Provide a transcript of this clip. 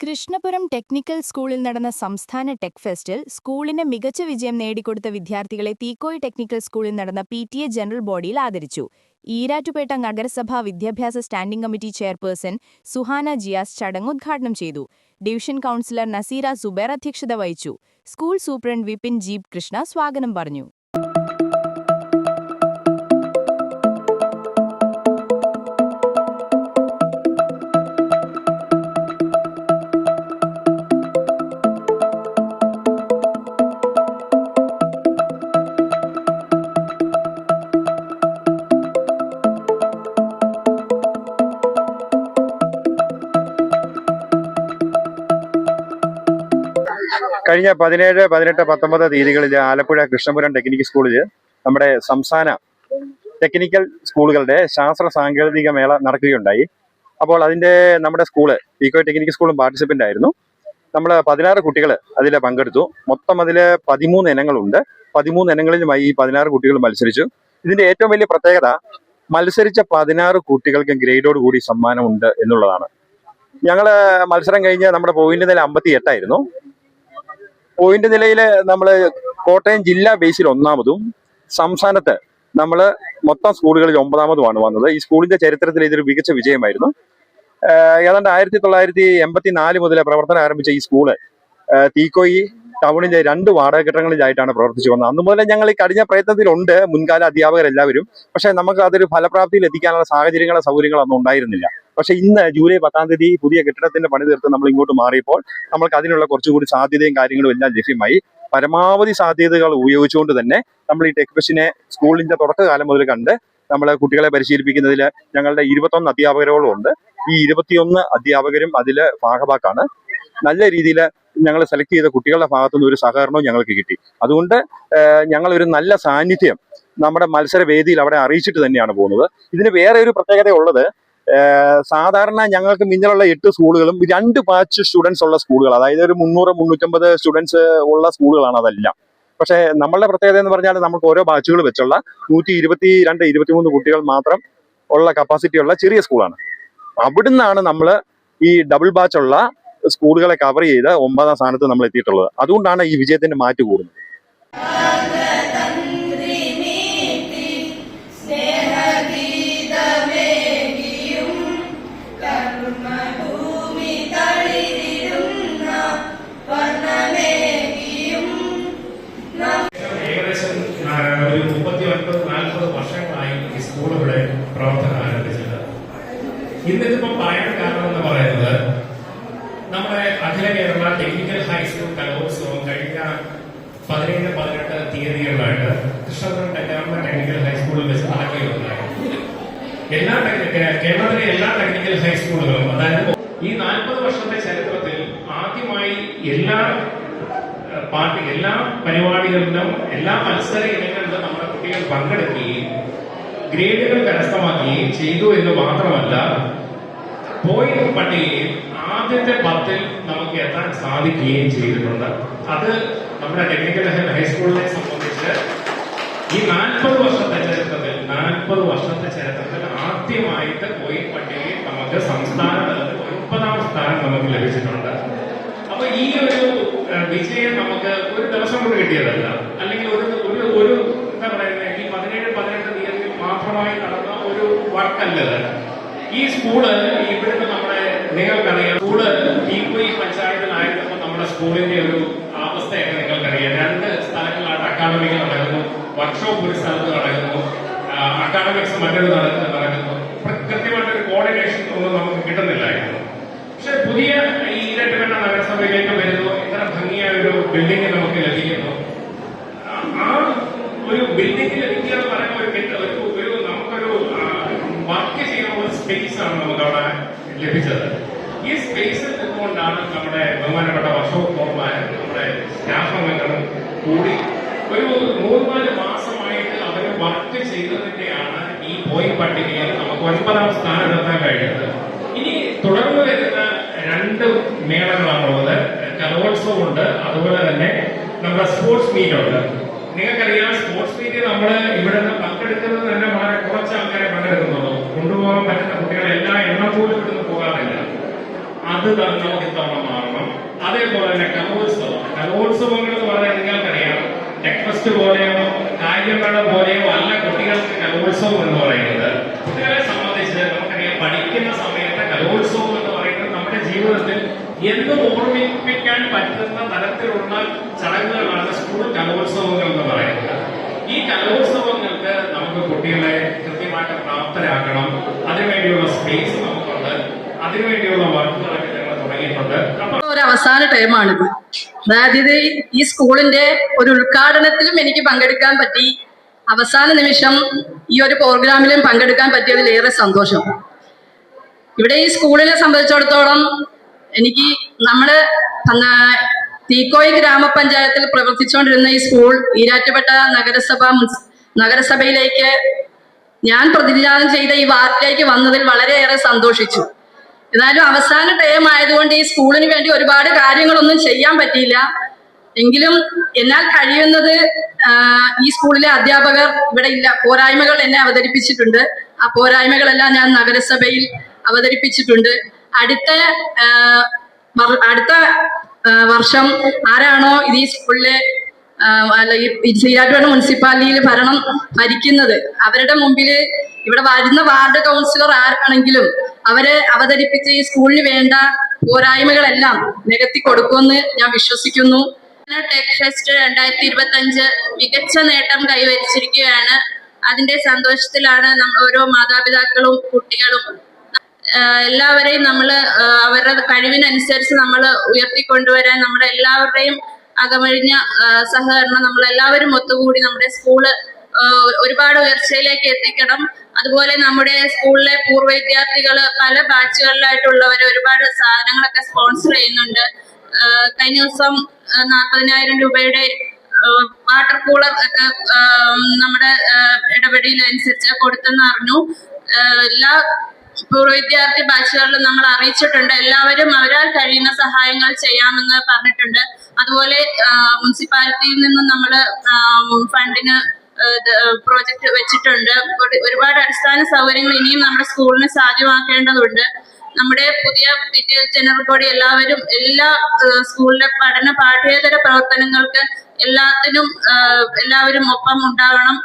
Krishnapuram technical സ്കൂളിൽ നടന്ന സംസ്ഥാന ടെക് ഫെസ്റ്റിൽ സ്കൂളിന് മികച്ച വിജയം നേടിക്കൊടുത്ത വിദ്യാർത്ഥികളെ തീക്കോയ് ടെക്നിക്കൽ സ്കൂളിൽ നടന്ന പി ടി എ ജനറൽ ബോഡിയിൽ ആദരിച്ചു. ഈരാറ്റുപേട്ട നഗരസഭാ വിദ്യാഭ്യാസ standing committee chairperson Suhana Jiyas ചടങ്ങ് ഉദ്ഘാടനം ചെയ്തു. ഡിവിഷൻ കൌൺസിലർ നസീറ സുബേർ അധ്യക്ഷത വഹിച്ചു. School superintendent Vipin Jeep Krishna സ്വാഗതം പറഞ്ഞു. കഴിഞ്ഞ പതിനേഴ് പതിനെട്ട് പത്തൊമ്പത് തീയതികളിൽ ആലപ്പുഴ കൃഷ്ണപുരം ടെക്നിക്കൽ സ്കൂളിൽ നമ്മുടെ സംസ്ഥാന ടെക്നിക്കൽ സ്കൂളുകളുടെ ശാസ്ത്ര സാങ്കേതിക മേള നടക്കുകയുണ്ടായി. അപ്പോൾ അതിന്റെ നമ്മുടെ സ്കൂൾ ഈക്കോ ടെക്നിക്കൽ സ്കൂളും പാർട്ടിസിപ്പന്റ് ആയിരുന്നു. നമ്മൾ പതിനാറ് കുട്ടികൾ അതിൽ പങ്കെടുത്തു. മൊത്തം അതിൽ പതിമൂന്ന് ഇനങ്ങളുണ്ട്. പതിമൂന്ന് ഇനങ്ങളിലുമായി ഈ പതിനാറ് കുട്ടികൾ മത്സരിച്ചു. ഇതിന്റെ ഏറ്റവും വലിയ പ്രത്യേകത മത്സരിച്ച പതിനാറ് കുട്ടികൾക്കും ഗ്രേഡോട് കൂടി സമ്മാനമുണ്ട് എന്നുള്ളതാണ്. ഞങ്ങൾ മത്സരം കഴിഞ്ഞ് നമ്മുടെ പോയിന്റ് നില അമ്പത്തി എട്ടായിരുന്നു പോയിന്റ് നിലയിൽ നമ്മൾ കോട്ടയം ജില്ലാ ബേസിൽ ഒന്നാമതും സംസ്ഥാനത്ത് നമ്മൾ മൊത്തം സ്കൂളുകളിൽ ഒമ്പതാമതുമാണ് വന്നത്. ഈ സ്കൂളിന്റെ ചരിത്രത്തിൽ ഇതൊരു മികച്ച വിജയമായിരുന്നു. ഏതാണ്ട് ആയിരത്തി തൊള്ളായിരത്തി എൺപത്തി നാല് മുതൽ പ്രവർത്തനം ആരംഭിച്ച ഈ സ്കൂൾ തീക്കോയി ടൗണിലെ രണ്ട് വാടക കെട്ടിടങ്ങളിലായിട്ടാണ് പ്രവർത്തിച്ചു വന്നത്. അന്നു മുതലേ ഞങ്ങൾ ഈ കഠിന പ്രയത്നത്തിലുണ്ട്. മുൻകാല അധ്യാപകരെല്ലാവരും. പക്ഷെ നമുക്ക് അതൊരു ഫലപ്രാപ്തിയിൽ എത്തിക്കാനുള്ള സാഹചര്യങ്ങളോ സൗകര്യങ്ങളോ ഒന്നും ഉണ്ടായിരുന്നില്ല. പക്ഷെ ഇന്ന് ജൂലൈ പത്താം തീയതി പുതിയ കെട്ടിടത്തിന്റെ പണി തീർത്ത് നമ്മൾ ഇങ്ങോട്ട് മാറിയപ്പോൾ നമ്മൾക്ക് അതിനുള്ള കുറച്ചുകൂടി സാധ്യതയും കാര്യങ്ങളും എല്ലാം ലഭ്യമായി. പരമാവധി സാധ്യതകൾ ഉപയോഗിച്ചുകൊണ്ട് തന്നെ നമ്മൾ ഈ ടെക് സ്കൂളിന്റെ തുടക്കകാലം മുതൽ കണ്ട് നമ്മൾ കുട്ടികളെ പരിശീലിപ്പിക്കുന്നതിൽ ഞങ്ങളുടെ ഇരുപത്തൊന്ന് അധ്യാപകരോളം ഉണ്ട്. ഈ ഇരുപത്തിയൊന്ന് അധ്യാപകരും അതിൽ ഭാഗഭാക്കാണ് നല്ല രീതിയിൽ ഞങ്ങൾ സെലക്ട് ചെയ്ത കുട്ടികളുടെ ഭാഗത്തുനിന്ന് ഒരു സഹകരണവും ഞങ്ങൾക്ക് കിട്ടി. അതുകൊണ്ട് ഞങ്ങൾ ഒരു നല്ല സാന്നിധ്യം നമ്മുടെ മത്സരവേദിയിൽ അവിടെ അറിയിച്ചിട്ട് തന്നെയാണ് പോകുന്നത്. ഇതിന് വേറെ ഒരു പ്രത്യേകത ഉള്ളത് സാധാരണ ഞങ്ങൾക്ക് മിന്നലുള്ള എട്ട് സ്കൂളുകളും രണ്ട് ബാച്ച് സ്റ്റുഡൻസ് ഉള്ള സ്കൂളുകൾ അതായത് ഒരു മുന്നൂറ് മുന്നൂറ്റമ്പത് സ്റ്റുഡൻസ് ഉള്ള സ്കൂളുകളാണ് അതെല്ലാം. പക്ഷേ നമ്മളുടെ പ്രത്യേകത എന്ന് പറഞ്ഞാൽ നമുക്ക് ഓരോ ബാച്ചുകൾ വെച്ചുള്ള നൂറ്റി ഇരുപത്തി രണ്ട് ഇരുപത്തിമൂന്ന് കുട്ടികൾ മാത്രം ഉള്ള കപ്പാസിറ്റി ഉള്ള ചെറിയ സ്കൂളാണ്. അവിടുന്നാണ് നമ്മൾ ഈ ഡബിൾ ബാച്ച് ഉള്ള സ്കൂളുകളെ കവർ ചെയ്ത് ഒമ്പതാം സ്ഥാനത്ത് നമ്മൾ എത്തിയിട്ടുള്ളത്. അതുകൊണ്ടാണ് ഈ വിജയത്തിന്റെ മാറ്റ് കൂടുന്നത്. ഇന്നിതിപ്പോ പറയാൻ കാരണം എന്ന് പറയുന്നത് നമ്മുടെ അഖില കേരള ടെക്നിക്കൽ ഹൈസ്കൂൾ കലോത്സവം കഴിഞ്ഞ പതിനേഴ് പതിനെട്ട് തീയതികളിലായിട്ട് കൃഷ്ണപുരം ഗവൺമെന്റ് ടെക്നിക്കൽ ഹൈസ്കൂളിൽ വെച്ച് നടക്കുകയുണ്ടായി എല്ലാ കേരളത്തിലെ എല്ലാ ടെക്നിക്കൽ ഹൈസ്കൂളുകളും അതായത് ഈ നാൽപ്പത് വർഷത്തെ ചരിത്രത്തിൽ ആദ്യമായി എല്ലാ പാർട്ടി എല്ലാ പരിപാടികളിലും എല്ലാ മത്സര ഇനങ്ങളിലും നമ്മുടെ കുട്ടികൾ പങ്കെടുക്കുകയും ഗ്രേഡുകൾ കരസ്ഥമാക്കുകയും ചെയ്തു എന്ന് മാത്രമല്ല പോയിന്റ് പട്ടികയിൽ ആദ്യത്തെ പത്തിൽ നമുക്ക് എത്താൻ സാധിക്കുകയും ചെയ്തിട്ടുണ്ട്. അത് നമ്മുടെ ടെക്നിക്കൽ ഹൈസ്കൂളിനെ സംബന്ധിച്ച് ഈ നാൽപ്പത് വർഷത്തെ ചരിത്രത്തിൽ നാൽപ്പത് വർഷത്തെ ചരിത്രത്തിൽ ആദ്യമായിട്ട് പോയിന്റ് പട്ടികയിൽ നമുക്ക് സംസ്ഥാന തലത്തിൽ ഒൻപതാം സ്ഥാനം നമുക്ക് ലഭിച്ചിട്ടുണ്ട്. അപ്പൊ ഈ ഒരു വിജയം നമുക്ക് ഒരു ദിവസം കൂടി കിട്ടിയതല്ല അല്ലെങ്കിൽ ഒരു ഒരു ഒരു എന്താ പറയുന്നത് ഈ പതിനേഴ് പതിനെട്ട് തീയതിയിൽ മാത്രമായി നടന്ന ഒരു വർക്കല്ലത് ഈ സ്കൂൾ ഇവിടുന്ന് നമ്മുടെ നിങ്ങൾക്കറിയാം. സ്കൂൾ ഈ പഞ്ചായത്തിലായിരുന്നപ്പോൾ നമ്മുടെ സ്കൂളിന്റെ ഒരു അവസ്ഥയൊക്കെ നിങ്ങൾക്കറിയാം. രണ്ട് സ്ഥലങ്ങളിലാണ് അക്കാഡമിക് നടക്കുന്നു. വർക്ക്ഷോപ്പ് ഒരു സ്ഥലത്ത് നടക്കുന്നു. അക്കാഡമിക്സ് മറ്റൊരു സ്ഥലത്ത് നടക്കുന്നു. കൃത്യമായിട്ട് കൃത്യമായിട്ടൊരു കോർഡിനേഷൻ ഒന്നും നമുക്ക് കിട്ടുന്നില്ലായിരുന്നു. പക്ഷെ പുതിയ ഈ ഇരട്ടുപെട്ട നഗരസഭയിലേക്ക് വരുന്നു. ഇത്ര ഭംഗിയായ ഒരു ബിൽഡിംഗ് നമുക്ക് ലഭിക്കുന്നു. ആ- ഒരു ബിൽഡിംഗ് ലഭിക്കുക എന്ന് പറയുന്ന ഒരു കെട്ട് ഒരു ഒരു നമുക്കൊരു വർക്ക് ചെയ്യുന്ന ഒരു സ്പേസ് ആണ് നമുക്ക് അവിടെ ലഭിച്ചത്. ഈ സ്പേസിൽ നിന്നുകൊണ്ടാണ് നമ്മുടെ ബഹുമാനപ്പെട്ട വർഷവും ഫോർമാനും നമ്മുടെ സ്റ്റാഫ് അംഗങ്ങളും കൂടി ഒരു മൂന്ന് നാല് മാസമായിട്ട് അവർ വർക്ക് ചെയ്തതിന്റെയാണ് ഈ പോയിന്റ് പട്ടികയിൽ നമുക്ക് ഒൻപതാം സ്ഥാനം എത്താൻ കഴിഞ്ഞത്. ഇനി തുടർന്ന് വരുന്ന രണ്ട് മേളകളാണുള്ളത്. കലോത്സവമുണ്ട്. അതുപോലെ തന്നെ നമ്മുടെ സ്പോർട്സ് മീറ്റ് ഉണ്ട്. നിങ്ങൾക്കറിയാം സ്പോർട്സ് മീറ്റ് നമ്മൾ ഇവിടെ നിന്ന് പങ്കെടുക്കുന്നത് തന്നെ വളരെ കുറച്ച് ആൾക്കാരെ പങ്കെടുക്കുന്നുള്ളൂ. കൊണ്ടുപോകാൻ പറ്റുന്ന കുട്ടികളെ എല്ലാ എണ്ണം പോലും അത് നമുക്ക് ഇത്തവണ മാറണം. അതേപോലെ തന്നെ കലോത്സവം. കലോത്സവങ്ങൾ എന്ന് പറഞ്ഞാൽ നിങ്ങൾക്കറിയാം ടെക്ഫസ്റ്റ് പോലെയോ കായികമേള പോലെയോ അല്ല കുട്ടികൾക്ക് കലോത്സവം എന്ന് പറയുന്നത്. കുട്ടികളെ സംബന്ധിച്ച് നമുക്കറിയാം പഠിക്കുന്ന സമയത്ത് കലോത്സവം എന്ന് പറയുന്നത് നമ്മുടെ ജീവിതത്തിൽ എന്തും ഓർമ്മിപ്പിക്കാൻ പറ്റുന്ന തരത്തിലുള്ള ചടങ്ങുകളാണ് സ്കൂൾ കലോത്സവങ്ങൾ എന്ന് പറയുന്നത്. ഈ കലോത്സവങ്ങൾക്ക് നമുക്ക് കുട്ടികളെ കൃത്യമായിട്ട് പ്രാപ്തരാക്കണം. അതിനുവേണ്ടിയുള്ള സ്പേസ് നമുക്കുണ്ട്. അതിനുവേണ്ടിയുള്ള വർക്കുകൾ ഒരു അവസാന ടൈമാണിത് അതായത് ഇത് ഈ സ്കൂളിന്റെ ഒരു ഉദ്ഘാടനത്തിലും എനിക്ക് പങ്കെടുക്കാൻ പറ്റി. അവസാന നിമിഷം ഈ ഒരു പ്രോഗ്രാമിലും പങ്കെടുക്കാൻ പറ്റിയതിൽ ഏറെ സന്തോഷം. ഇവിടെ ഈ സ്കൂളിനെ സംബന്ധിച്ചിടത്തോളം എനിക്ക് നമ്മൾ തീക്കോയി ഗ്രാമപഞ്ചായത്തിൽ പ്രവർത്തിച്ചുകൊണ്ടിരുന്ന ഈ സ്കൂൾ ഈരാറ്റുപേട്ട നഗരസഭ നഗരസഭയിലേക്ക് ഞാൻ പ്രതിനിധാനം ചെയ്ത ഈ വാർഡിലേക്ക് വന്നതിൽ വളരെയേറെ സന്തോഷിച്ചു. എന്നാലും അവസാന ടൈം ആയതുകൊണ്ട് ഈ സ്കൂളിന് വേണ്ടി ഒരുപാട് കാര്യങ്ങളൊന്നും ചെയ്യാൻ പറ്റിയില്ല. എങ്കിലും എന്നാൽ കഴിയുന്നത് ഈ സ്കൂളിലെ അധ്യാപകർ ഇവിടെ ഇല്ല. പോരായ്മകൾ എന്നെ അവതരിപ്പിച്ചിട്ടുണ്ട്. ആ പോരായ്മകളെല്ലാം ഞാൻ നഗരസഭയിൽ അവതരിപ്പിച്ചിട്ടുണ്ട്. അടുത്ത അടുത്ത വർഷം ആരാണോ ഇത് ഈ സ്കൂളിലെ ശ്രീരാട്ടുപേട്ട മുനിസിപ്പാലിറ്റിയിൽ ഭരണം ഭരിക്കുന്നത്. അവരുടെ മുമ്പിൽ ഇവിടെ വരുന്ന വാർഡ് കൗൺസിലർ ആരാണെങ്കിലും അവരെ അവതരിപ്പിച്ച ഈ സ്കൂളിന് വേണ്ട പോരായ്മകളെല്ലാം നികത്തി കൊടുക്കുമെന്ന് ഞാൻ വിശ്വസിക്കുന്നു. ടെക് ഫെസ്റ്റ് രണ്ടായിരത്തി ഇരുപത്തി അഞ്ച് മികച്ച നേട്ടം കൈവരിച്ചിരിക്കുകയാണ്. അതിന്റെ സന്തോഷത്തിലാണ് ഓരോ മാതാപിതാക്കളും കുട്ടികളും എല്ലാവരെയും നമ്മൾ അവരുടെ കഴിവിനനുസരിച്ച് നമ്മൾ ഉയർത്തിക്കൊണ്ടുവരാൻ നമ്മുടെ എല്ലാവരുടെയും അകമഴിഞ്ഞ സഹകരണം നമ്മൾ എല്ലാവരും ഒത്തുകൂടി നമ്മുടെ സ്കൂൾ ഒരുപാട് ഉയർച്ചയിലേക്ക് എത്തിക്കണം. അതുപോലെ നമ്മുടെ സ്കൂളിലെ പൂർവ വിദ്യാർത്ഥികൾ പല ബാച്ചുകളിലായിട്ടുള്ളവർ ഒരുപാട് സാധനങ്ങളൊക്കെ സ്പോൺസർ ചെയ്യുന്നുണ്ട്. കഴിഞ്ഞ ദിവസം നാൽപ്പതിനായിരം രൂപയുടെ വാട്ടർ കൂളർ ഒക്കെ നമ്മുടെ ഇടപെടലിനനുസരിച്ച് കൊടുത്തെന്ന് അറിഞ്ഞു. എല്ലാ പൂർവ വിദ്യാർത്ഥി ബാച്ചിലറിൽ നമ്മൾ അറിയിച്ചിട്ടുണ്ട്. എല്ലാവരും അവരാൽ കഴിയുന്ന സഹായങ്ങൾ ചെയ്യാമെന്ന് പറഞ്ഞിട്ടുണ്ട്. അതുപോലെ മുനിസിപ്പാലിറ്റിയിൽ നിന്നും നമ്മൾ ഫണ്ടിന് പ്രോജക്റ്റ് വെച്ചിട്ടുണ്ട്. ഒരുപാട് അടിസ്ഥാന സൗകര്യങ്ങൾ ഇനിയും നമ്മുടെ സ്കൂളിന് സാധ്യമാക്കേണ്ടതുണ്ട്. നമ്മുടെ പുതിയ ജനറൽ ബോഡി എല്ലാവരും എല്ലാ സ്കൂളിലെ പഠന പാഠ്യേതര പ്രവർത്തനങ്ങൾക്ക് എല്ലാത്തിനും എല്ലാവരും ഒപ്പം ഉണ്ടാകണം.